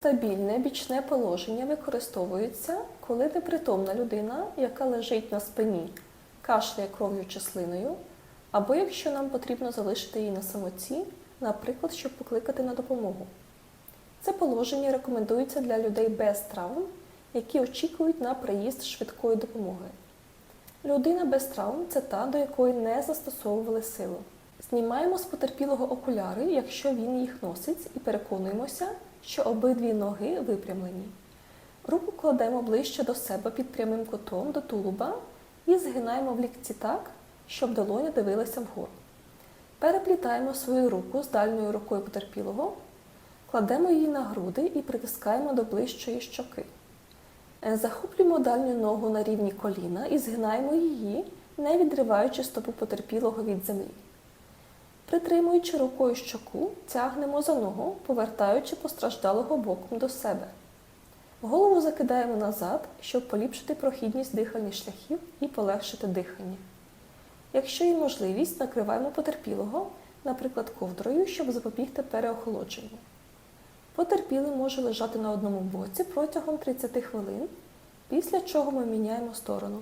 Стабільне бічне положення використовується, коли непритомна людина, яка лежить на спині, кашляє кров'ю чи слиною, або якщо нам потрібно залишити її на самоті, наприклад, щоб покликати на допомогу. Це положення рекомендується для людей без травм, які очікують на приїзд швидкої допомоги. Людина без травм це та, до якої не застосовували силу. Знімаємо з потерпілого окуляри, якщо він їх носить, і переконуємося, що обидві ноги випрямлені. Руку кладемо ближче до себе під прямим кутом до тулуба і згинаємо в лікті так, щоб долоня дивилася вгору. Переплітаємо свою руку з дальньою рукою потерпілого, кладемо її на груди і притискаємо до ближчої щоки. Е, Захоплюємо дальню ногу на рівні коліна і згинаємо її, не відриваючи стопу потерпілого від землі. Притримуючи рукою щоку, тягнемо за ногу, повертаючи постраждалого боком до себе. Голову закидаємо назад, щоб поліпшити прохідність дихальних шляхів і полегшити дихання. Якщо є можливість, накриваємо потерпілого, наприклад, ковдрою, щоб запобігти переохолодженню. Потерпілий може лежати на одному боці протягом 30 хвилин, після чого ми міняємо сторону.